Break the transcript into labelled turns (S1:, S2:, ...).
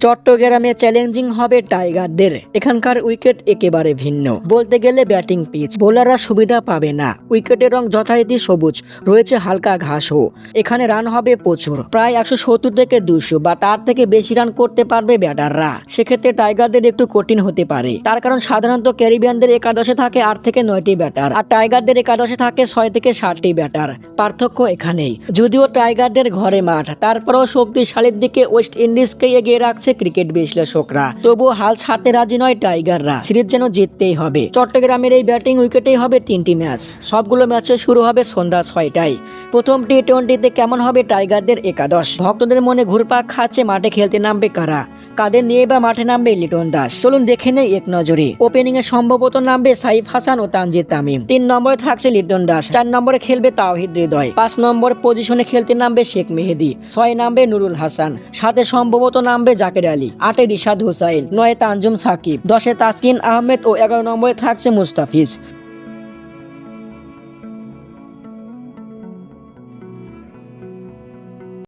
S1: চট্টগ্রামে চ্যালেঞ্জিং হবে টাইগারদের। এখানকার উইকেট একেবারে ভিন্ন। বলতে গেলে ব্যাটিং পিচ বোলাররা সুবিধা পাবে না। উইকেটের রং যথারীতি সবুজ। রয়েছে হালকা ঘাসও। এখানে রান হবে প্রচুর। প্রায় একশো সত্তর থেকে দুশো বা তার থেকে বেশি রান করতে পারবে ব্যাটাররা। সেক্ষেত্রে টাইগারদের একটু কঠিন হতে পারে। তার কারণ সাধারণত ক্যারিবিয়ানদের একাদশে থাকে আট থেকে নয়টি ব্যাটার। আর টাইগারদের একাদশে থাকে ছয় থেকে সাতটি ব্যাটার। পার্থক্য এখানেই। যদিও টাইগারদের ঘরে মাঠ, তারপরেও শক্তিশালীর দিকে ওয়েস্ট ইন্ডিজকে এগিয়ে রাখছে ক্রিকেট বিশ্লেষকরা। তবু হাল ছাড়তে রাজি নয় টাইগাররা। সিরিজ যেন জিততেই হবে। চট্টগ্রামের এই ব্যাটিং উইকেটেই হবে তিনটি ম্যাচ। সবগুলো ম্যাচে শুরু হবে সন্ধ্যা ছয়টায়। প্রথম টি টোয়েন্টিতে কেমন হবে টাইগারদের একাদশ? ভক্তদের মনে ঘুরপাক খাচ্ছে, মাঠে খেলতে নামবে কারা? কাদের নিয়ে বা মাঠে নামবে লিটন দাস? চলুন দেখে নেই এক নজরে। ওপেনিং এ সম্ভবত নামবে সাইফ হাসান ও তানজিদ তামিম। তিন নম্বরে থাকছে লিটন দাস। চার নম্বরে খেলবে তাওহিদ হৃদয়। পাঁচ নম্বর পজিশনে খেলতে নামবে শেখ মেহেদি। ছয় নামবে নুরুল হাসান। সাথে সম্ভবত নামবে জাকের আলী, আটে রিশাদ হুসাইন, নয় তানজুম সাকিব, দশে তাসকিন আহমেদ ও এগারো নম্বরে থাকছে মুস্তাফিজ।